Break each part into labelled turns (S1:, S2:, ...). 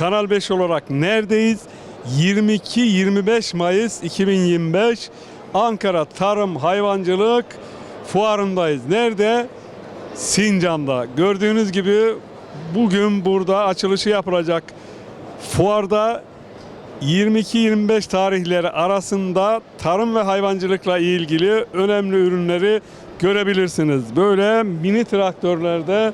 S1: Kanal 5 olarak neredeyiz? 22-25 Mayıs 2025 Ankara Tarım Hayvancılık Fuarındayız. Nerede? Sincan'da. Gördüğünüz gibi bugün burada açılışı yapılacak. Fuarda 22-25 tarihleri arasında tarım ve hayvancılıkla ilgili önemli ürünleri görebilirsiniz. Böyle mini traktörlerde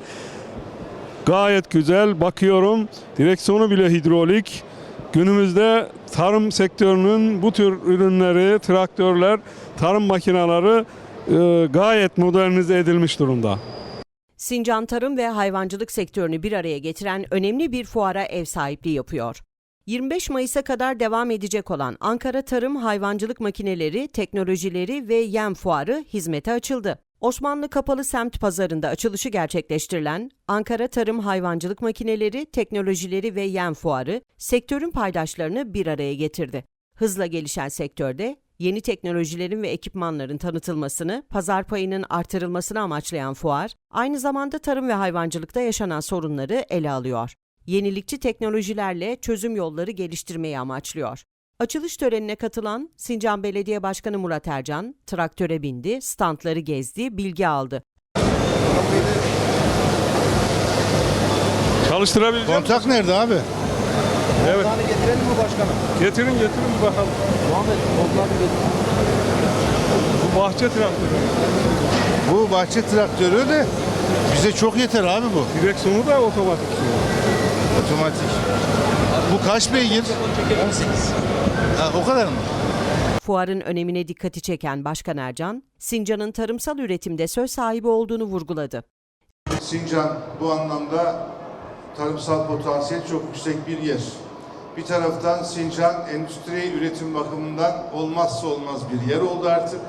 S1: gayet güzel bakıyorum. Direksiyonu bile hidrolik. Günümüzde tarım sektörünün bu tür ürünleri, traktörler, tarım makineleri e, gayet modernize edilmiş durumda.
S2: Sincan tarım ve hayvancılık sektörünü bir araya getiren önemli bir fuara ev sahipliği yapıyor. 25 Mayıs'a kadar devam edecek olan Ankara Tarım Hayvancılık Makineleri, Teknolojileri ve Yem Fuarı hizmete açıldı. Osmanlı Kapalı Semt Pazarı'nda açılışı gerçekleştirilen Ankara Tarım Hayvancılık Makineleri, Teknolojileri ve Yem Fuarı, sektörün paydaşlarını bir araya getirdi. Hızla gelişen sektörde yeni teknolojilerin ve ekipmanların tanıtılmasını, pazar payının artırılmasını amaçlayan fuar, aynı zamanda tarım ve hayvancılıkta yaşanan sorunları ele alıyor. Yenilikçi teknolojilerle çözüm yolları geliştirmeyi amaçlıyor. Açılış törenine katılan Sincan Belediye Başkanı Murat Ercan, traktöre bindi, standları gezdi, bilgi aldı.
S1: Çalıştırabileceğim.
S3: Kontak nerede abi?
S1: Evet.
S4: Kontağını getirelim mi başkanım?
S1: Getirin getirin bir bakalım.
S4: Muhammed kontağını getir.
S1: Bu bahçe traktörü.
S3: Bu bahçe traktörü de bize çok yeter abi bu.
S1: Direksiyonu da otomatik.
S3: Otomatik. Bu kaç beygir?
S4: 18.
S3: Ha, o kadar mı?
S2: Fuarın önemine dikkati çeken Başkan Ercan, Sincan'ın tarımsal üretimde söz sahibi olduğunu vurguladı.
S5: Sincan bu anlamda tarımsal potansiyel çok yüksek bir yer. Bir taraftan Sincan endüstri üretim bakımından olmazsa olmaz bir yer oldu artık.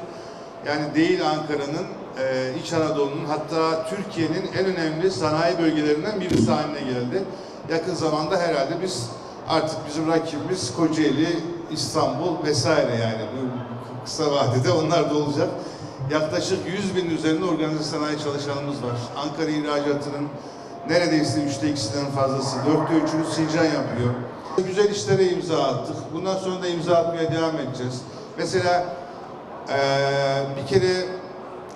S5: Yani değil Ankara'nın, e, İç Anadolu'nun hatta Türkiye'nin en önemli sanayi bölgelerinden birisi haline geldi. Yakın zamanda herhalde biz artık bizim rakibimiz Kocaeli, İstanbul vesaire yani bu kısa vadede onlar da olacak. Yaklaşık 100 bin üzerinde organize sanayi çalışanımız var. Ankara ihracatının neredeyse üçte ikisinden fazlası, dörtte üçünü Sincan yapıyor. Güzel işlere imza attık. Bundan sonra da imza atmaya devam edeceğiz. Mesela eee, bir kere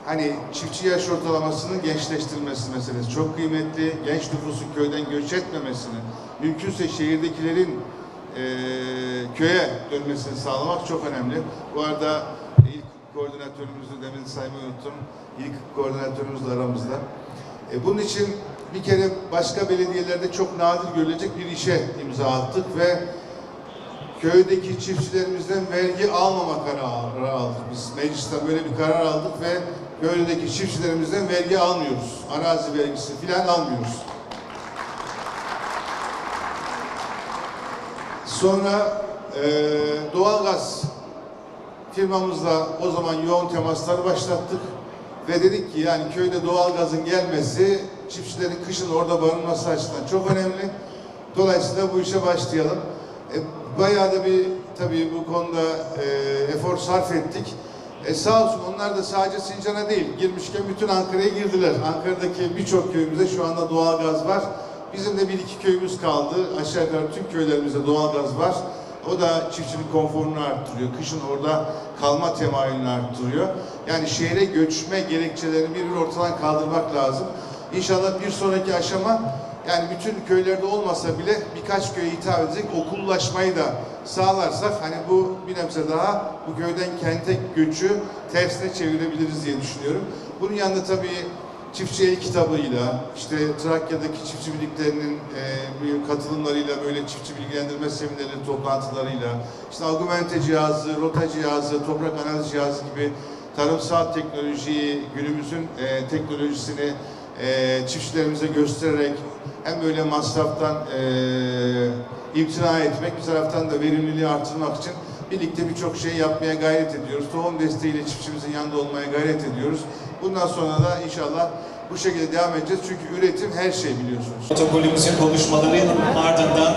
S5: hani çiftçi yaş ortalamasının gençleştirilmesi meselesi çok kıymetli. Genç nüfusun köyden göç etmemesini, mümkünse şehirdekilerin köye dönmesini sağlamak çok önemli. Bu arada ilk koordinatörümüzü demin saymayı unuttum. İlk koordinatörümüz de aramızda. E, bunun için bir kere başka belediyelerde çok nadir görülecek bir işe imza attık ve köydeki çiftçilerimizden vergi almama kararı aldık. Biz meclisten böyle bir karar aldık ve köydeki çiftçilerimizden vergi almıyoruz. Arazi vergisi filan almıyoruz. Sonra eee doğalgaz firmamızla o zaman yoğun temaslar başlattık ve dedik ki yani köyde doğalgazın gelmesi çiftçilerin kışın orada barınması açısından çok önemli. Dolayısıyla bu işe başlayalım. E, bayağı da bir tabii bu konuda e, efor sarf ettik. E, sağ olsun onlar da sadece Sincan'a değil girmişken bütün Ankara'ya girdiler. Ankara'daki birçok köyümüzde şu anda doğalgaz var. Bizim de bir iki köyümüz kaldı. Aşağı yukarı tüm köylerimizde doğalgaz var. O da çiftçinin konforunu arttırıyor. Kışın orada kalma temayülünü arttırıyor. Yani şehre göçme gerekçelerini bir bir ortadan kaldırmak lazım. İnşallah bir sonraki aşama yani bütün köylerde olmasa bile birkaç köye hitap edecek okullaşmayı da sağlarsak hani bu bir nebze daha bu köyden kente göçü tersine çevirebiliriz diye düşünüyorum. Bunun yanında tabii çiftçi el kitabıyla, işte Trakya'daki çiftçi birliklerinin e, katılımlarıyla, böyle çiftçi bilgilendirme seminerleri, toplantılarıyla, işte argumente cihazı, rota cihazı, toprak analiz cihazı gibi tarımsal teknolojiyi, günümüzün e, teknolojisini e, çiftçilerimize göstererek hem böyle masraftan imtina etmek, bir taraftan da verimliliği artırmak için birlikte birçok şey yapmaya gayret ediyoruz. Tohum desteğiyle çiftçimizin yanında olmaya gayret ediyoruz. Bundan sonra da inşallah bu şekilde devam edeceğiz. Çünkü üretim her şey biliyorsunuz.
S6: Protokolümüzün konuşmalarının ardından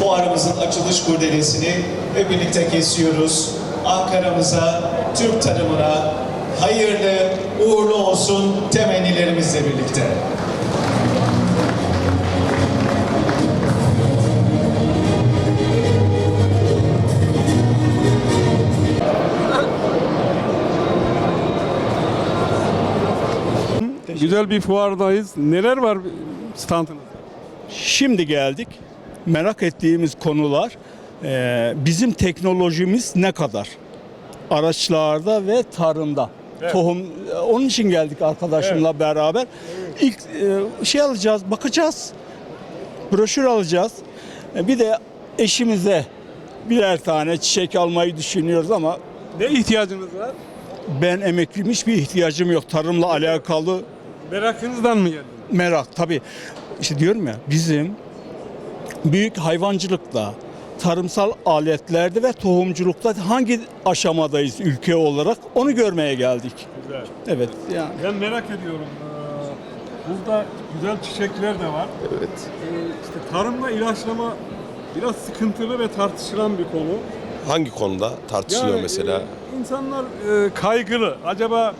S6: fuarımızın açılış kurdelesini hep birlikte kesiyoruz. Ankara'mıza, Türk tarımına hayırlı, uğurlu olsun temennilerimizle birlikte.
S1: Güzel bir fuardayız. Neler var standınızda?
S7: Şimdi geldik. Merak ettiğimiz konular e, bizim teknolojimiz ne kadar? Araçlarda ve tarımda. Tohum e, onun için geldik arkadaşımla beraber. İlk e, şey alacağız, bakacağız. Broşür alacağız. E, Bir de eşimize birer tane çiçek almayı düşünüyoruz ama
S1: Ne ihtiyacınız var?
S7: ben emekliyim hiçbir ihtiyacım yok. Tarımla alakalı
S1: Merakınızdan mı geldi?
S7: merak tabii. İşte diyorum ya bizim büyük hayvancılıkla, tarımsal aletlerde ve tohumculukta hangi aşamadayız ülke olarak onu görmeye geldik.
S1: Güzel.
S7: Evet yani.
S1: Ben merak ediyorum. Ee, Burada güzel çiçekler de var.
S8: Evet.
S1: Ee, İşte tarımla ilaçlama biraz sıkıntılı ve tartışılan bir konu.
S8: Hangi konuda tartışılıyor
S1: Yani,
S8: mesela?
S1: e, insanlar e, kaygılı. Acaba e,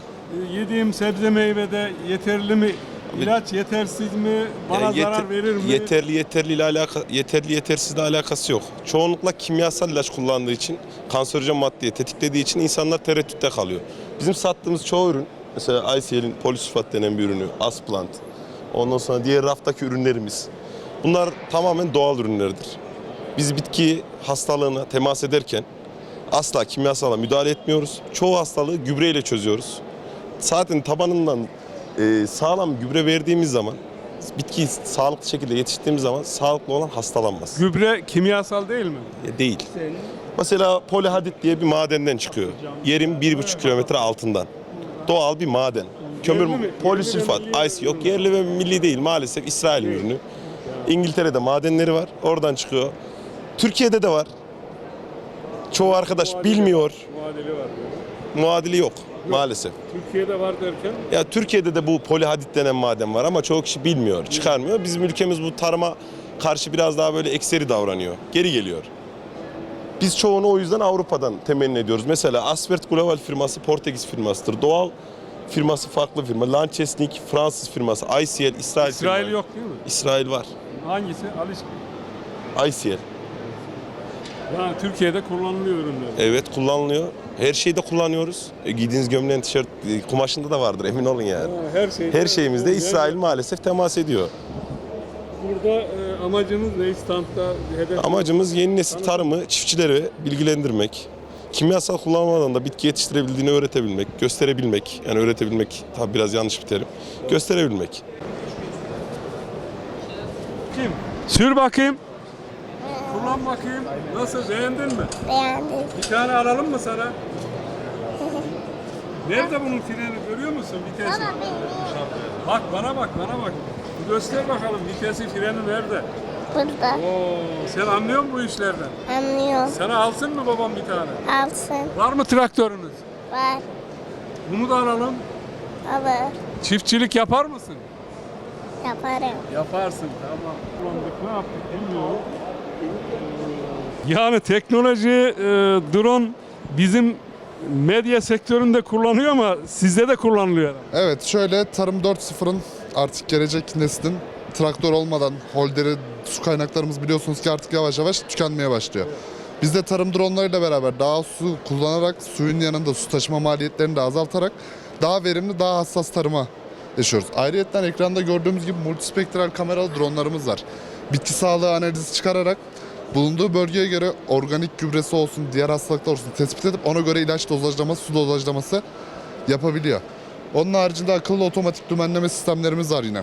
S1: yediğim sebze meyvede yeterli mi? İlaç yetersiz mi? Bana
S8: Yani
S1: zarar
S8: yeter-
S1: verir mi?
S8: Yeterli yeterliyle alaka yeterli yetersizle alakası yok. Çoğunlukla kimyasal ilaç kullandığı için kanserojen maddeyi tetiklediği için insanlar tereddütte kalıyor. Bizim sattığımız çoğu ürün mesela ICL'in polisülfat denen bir ürünü, Asplant. Ondan sonra diğer raftaki ürünlerimiz. Bunlar tamamen doğal ürünlerdir. Biz bitki hastalığına temas ederken asla kimyasala müdahale etmiyoruz. Çoğu hastalığı gübreyle çözüyoruz. Zaten tabanından e, sağlam gübre verdiğimiz zaman bitkiyi sağlıklı şekilde yetiştirdiğimiz zaman sağlıklı olan hastalanmaz.
S1: Gübre kimyasal değil mi?
S8: E, Değil. Mesela polihadit diye bir madenden çıkıyor. Yerin 1,5 kilometre altından. Doğal bir maden. Kömür, polisülfat, ice yok. Yerli ve milli değil maalesef İsrail ürünü. İngiltere'de madenleri var. Oradan çıkıyor. Türkiye'de de var. Çoğu arkadaş bilmiyor.
S1: Muadili var.
S8: Muadili yok maalesef.
S1: Türkiye'de var derken
S8: Ya Türkiye'de de bu polihadit denen maden var ama çoğu kişi bilmiyor, çıkarmıyor. Bizim ülkemiz bu tarıma karşı biraz daha böyle ekseri davranıyor. Geri geliyor. Biz çoğunu o yüzden Avrupa'dan temenni ediyoruz. Mesela Asvert Global firması Portekiz firmasıdır. Doğal firması farklı firma. Lanchesnik Fransız firması. ICL İsrail
S1: İsrail
S8: firma.
S1: yok değil mi?
S8: İsrail var.
S1: Hangisi? Aliş.
S8: ICL.
S1: Yani Türkiye'de kullanılıyor ürünler.
S8: Evet kullanılıyor. Her şeyde kullanıyoruz. E, giydiğiniz gömleğin, tişört, e, kumaşında da vardır emin olun yani.
S1: Ha, Her şey.
S8: Her şeyimizde İsrail maalesef temas ediyor.
S1: Burada e, amacınız ne? Standta hedef.
S8: Amacımız yeni nesil tarımı çiftçileri bilgilendirmek. Kimyasal kullanmadan da bitki yetiştirebildiğini öğretebilmek, gösterebilmek. Yani öğretebilmek tabi biraz yanlış bir terim. Gösterebilmek.
S1: Kim? Sür bakayım. Kullan bakayım. Nasıl beğendin mi?
S9: Beğendim.
S1: Bir tane alalım mı sana? Nerede bunun freni görüyor musun vitesi? Bak bana bak bana bak. Bir göster bakalım vitesi freni nerede?
S9: Burada.
S1: Oo, sen anlıyor musun bu işlerden?
S9: Anlıyorum.
S1: Sana alsın mı babam bir tane?
S9: Alsın.
S1: Var mı traktörünüz?
S9: Var.
S1: Bunu da alalım.
S9: Alır.
S1: Çiftçilik yapar mısın?
S9: Yaparım.
S1: Yaparsın tamam. Ne yaptık bilmiyorum. Yani teknoloji, e, drone bizim medya sektöründe kullanıyor ama sizde de kullanılıyor.
S5: Evet şöyle Tarım 4.0'ın artık gelecek neslin traktör olmadan holderi su kaynaklarımız biliyorsunuz ki artık yavaş yavaş tükenmeye başlıyor. Biz de tarım dronlarıyla beraber daha su kullanarak suyun yanında su taşıma maliyetlerini de azaltarak daha verimli daha hassas tarıma yaşıyoruz. Ayrıca ekranda gördüğümüz gibi multispektral kameralı dronlarımız var. Bitki sağlığı analizi çıkararak bulunduğu bölgeye göre organik gübresi olsun, diğer hastalıklar olsun tespit edip ona göre ilaç dozajlaması, su dozajlaması yapabiliyor. Onun haricinde akıllı otomatik dümenleme sistemlerimiz var yine.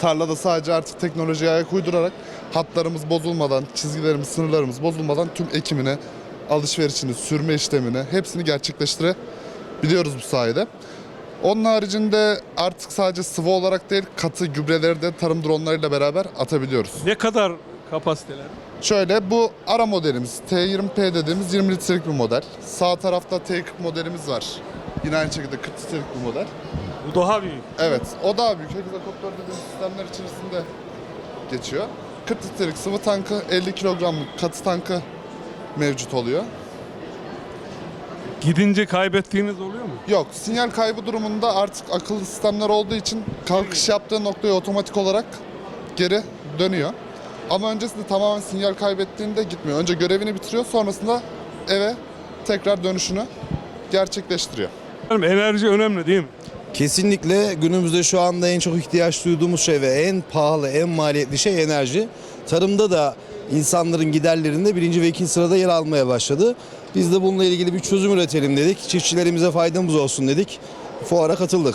S5: Tarlada sadece artık teknolojiye ayak uydurarak hatlarımız bozulmadan, çizgilerimiz, sınırlarımız bozulmadan tüm ekimini, alışverişini, sürme işlemini hepsini gerçekleştirebiliyoruz bu sayede. Onun haricinde artık sadece sıvı olarak değil katı gübreleri de tarım dronlarıyla beraber atabiliyoruz.
S1: Ne kadar kapasiteler?
S5: Şöyle bu ara modelimiz T20P dediğimiz 20 litrelik bir model. Sağ tarafta T40 modelimiz var. Yine aynı şekilde 40 litrelik bir model.
S1: Bu daha büyük.
S5: Evet, o daha büyük. Hegzakopter dediğimiz sistemler içerisinde geçiyor. 40 litrelik sıvı tankı, 50 kilogramlık katı tankı mevcut oluyor.
S1: Gidince kaybettiğiniz oluyor mu?
S5: Yok, sinyal kaybı durumunda artık akıllı sistemler olduğu için kalkış yaptığı noktaya otomatik olarak geri dönüyor. Ama öncesinde tamamen sinyal kaybettiğinde gitmiyor. Önce görevini bitiriyor, sonrasında eve tekrar dönüşünü gerçekleştiriyor.
S1: Enerji önemli değil mi?
S10: Kesinlikle günümüzde şu anda en çok ihtiyaç duyduğumuz şey ve en pahalı, en maliyetli şey enerji. Tarımda da insanların giderlerinde birinci ve ikinci sırada yer almaya başladı. Biz de bununla ilgili bir çözüm üretelim dedik. Çiftçilerimize faydamız olsun dedik. Fuara katıldık.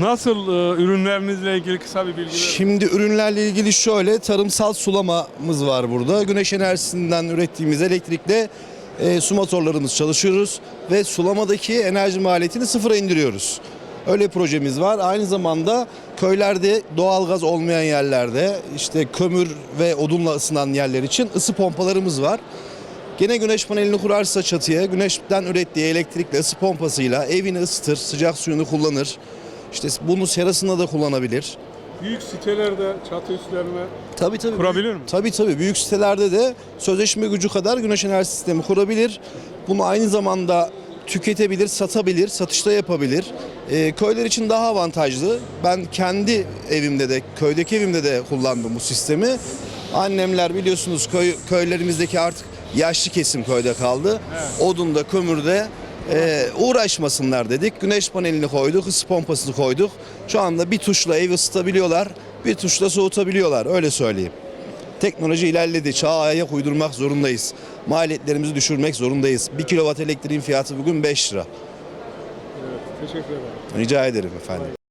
S1: Nasıl e, ürünlerinizle ilgili kısa bir bilgi verin.
S10: Şimdi ürünlerle ilgili şöyle tarımsal sulamamız var burada. Güneş enerjisinden ürettiğimiz elektrikle e, su motorlarımız çalışıyoruz ve sulamadaki enerji maliyetini sıfıra indiriyoruz. Öyle projemiz var. Aynı zamanda köylerde doğalgaz olmayan yerlerde işte kömür ve odunla ısınan yerler için ısı pompalarımız var. Gene güneş panelini kurarsa çatıya güneşten ürettiği elektrikle ısı pompasıyla evini ısıtır, sıcak suyunu kullanır. İşte bunu serasında da kullanabilir.
S1: Büyük sitelerde çatı üstlerine
S10: Tabii tabii.
S1: Kurabilir mi?
S10: Tabii tabii. Büyük sitelerde de sözleşme gücü kadar güneş enerji sistemi kurabilir. Bunu aynı zamanda tüketebilir, satabilir, satışta yapabilir. Ee, köyler için daha avantajlı. Ben kendi evimde de, köydeki evimde de kullandım bu sistemi. Annemler biliyorsunuz köy, köylerimizdeki artık yaşlı kesim köyde kaldı. Odunda, kömürde e, uğraşmasınlar dedik. Güneş panelini koyduk, ısı pompasını koyduk. Şu anda bir tuşla evi ısıtabiliyorlar, bir tuşla soğutabiliyorlar. Öyle söyleyeyim. Teknoloji ilerledi. Çağa ayak uydurmak zorundayız. Maliyetlerimizi düşürmek zorundayız. 1 kilowatt elektriğin fiyatı bugün 5 lira.
S1: teşekkür ederim.
S10: Rica ederim efendim.